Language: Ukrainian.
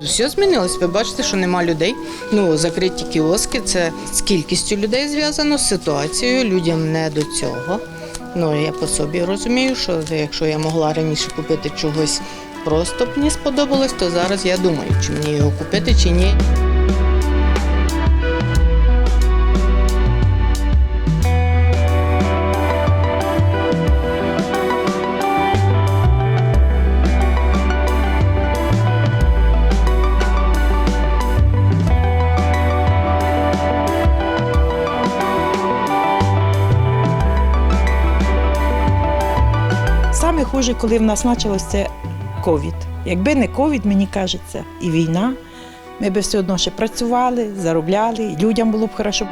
Все змінилось. Ви бачите, що нема людей. Ну, закриті кіоски. Це з кількістю людей зв'язано, з ситуацією. Людям не до цього. Ну, я по собі розумію, що якщо я могла раніше купити чогось просто б мені сподобалось, то зараз я думаю, чи мені його купити, чи ні. Саме хуже, коли в нас почалося це ковід. Якби не ковід, мені кажеться, і війна, ми б все одно ще працювали, заробляли, людям було б хорошо.